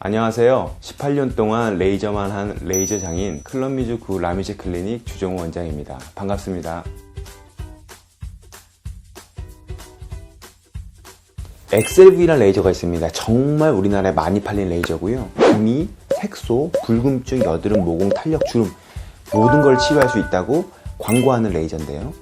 안녕하세요. 18년 동안 레이저만 한 레이저 장인 클럽미주 구 라미제 클리닉 주정호 원장입니다. 반갑습니다. 엑셀V라는 레이저가 있습니다. 정말 우리나라에 많이 팔린 레이저고요. 구미, 색소, 붉음증, 여드름, 모공, 탄력, 주름 모든 걸 치료할 수 있다고 광고하는 레이저인데요.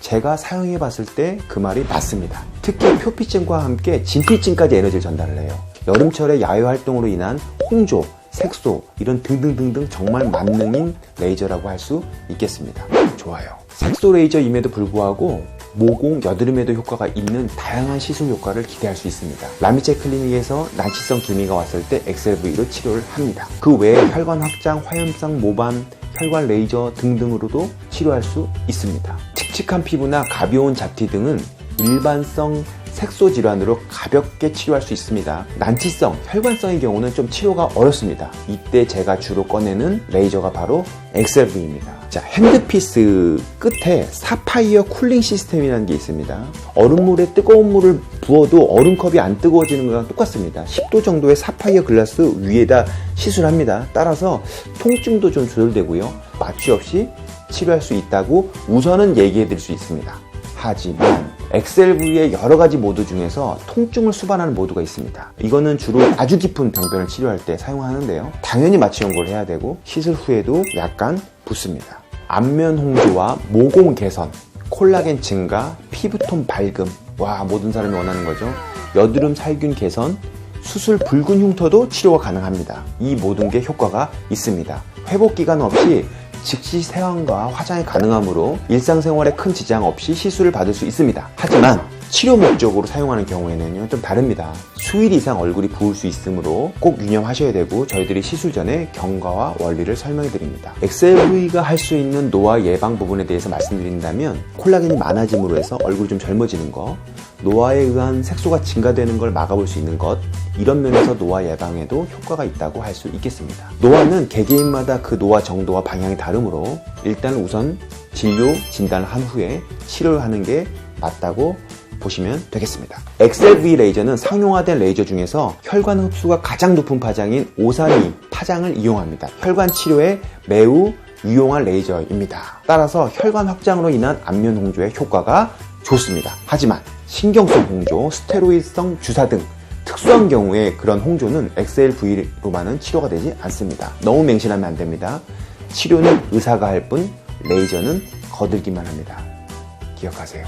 제가 사용해 봤을 때 그 말이 맞습니다. 특히 표피증과 함께 진피증까지 에너지를 전달을 해요. 여름철에 야외 활동으로 인한 홍조, 색소 이런 등등등등 정말 만능인 레이저라고 할 수 있겠습니다. 좋아요. 색소 레이저임에도 불구하고 모공, 여드름에도 효과가 있는 다양한 시술 효과를 기대할 수 있습니다. 라미체 클리닉에서 난치성 기미가 왔을 때 엑셀V로 치료를 합니다. 그 외에 혈관 확장, 화염성 모반, 혈관 레이저 등등으로도 치료할 수 있습니다. 칙칙한 피부나 가벼운 잡티 등은 일반성 색소 질환으로 가볍게 치료할 수 있습니다. 난치성, 혈관성의 경우는 좀 치료가 어렵습니다. 이때 제가 주로 꺼내는 레이저가 바로 엑셀V입니다. 자, 핸드피스 끝에 사파이어 쿨링 시스템이라는 게 있습니다. 얼음물에 뜨거운 물을 부어도 얼음컵이 안 뜨거워지는 거랑 똑같습니다. 10도 정도의 사파이어 글라스 위에다 시술합니다. 따라서 통증도 좀 조절되고요. 마취 없이 치료할 수 있다고 우선은 얘기해 드릴 수 있습니다. 하지만 엑셀V의 여러 가지 모드 중에서 통증을 수반하는 모드가 있습니다. 이거는 주로 아주 깊은 병변을 치료할 때 사용하는데요. 당연히 마취 연고를 해야 되고 시술 후에도 약간 붓습니다. 안면 홍조와 모공 개선, 콜라겐 증가, 피부톤 밝음. 와, 모든 사람이 원하는 거죠. 여드름 살균 개선, 수술 붉은 흉터도 치료가 가능합니다. 이 모든 게 효과가 있습니다. 회복 기간 없이 즉시 세안과 화장이 가능하므로 일상생활에 큰 지장 없이 시술을 받을 수 있습니다. 하지만 치료 목적으로 사용하는 경우에는요 좀 다릅니다. 수일 이상 얼굴이 부을 수 있으므로 꼭 유념하셔야 되고 저희들이 시술 전에 경과와 원리를 설명해 드립니다. 엑셀V가 할 수 있는 노화 예방 부분에 대해서 말씀드린다면 콜라겐이 많아짐으로 해서 얼굴이 좀 젊어지는 거 노화에 의한 색소가 증가되는 걸 막아볼 수 있는 것 이런 면에서 노화 예방에도 효과가 있다고 할 수 있겠습니다. 노화는 개개인마다 그 노화 정도와 방향이 다르므로 일단 우선 진료 진단을 한 후에 치료를 하는 게 맞다고 보시면 되겠습니다. 엑셀V 레이저는 상용화된 레이저 중에서 혈관 흡수가 가장 높은 파장인 532 파장을 이용합니다. 혈관 치료에 매우 유용한 레이저입니다. 따라서 혈관 확장으로 인한 안면 홍조의 효과가 좋습니다. 하지만 신경성 홍조, 스테로이드성 주사 등 특수한 경우에 그런 홍조는 XLV로만은 치료가 되지 않습니다. 너무 맹신하면 안 됩니다. 치료는 의사가 할 뿐, 레이저는 거들기만 합니다. 기억하세요.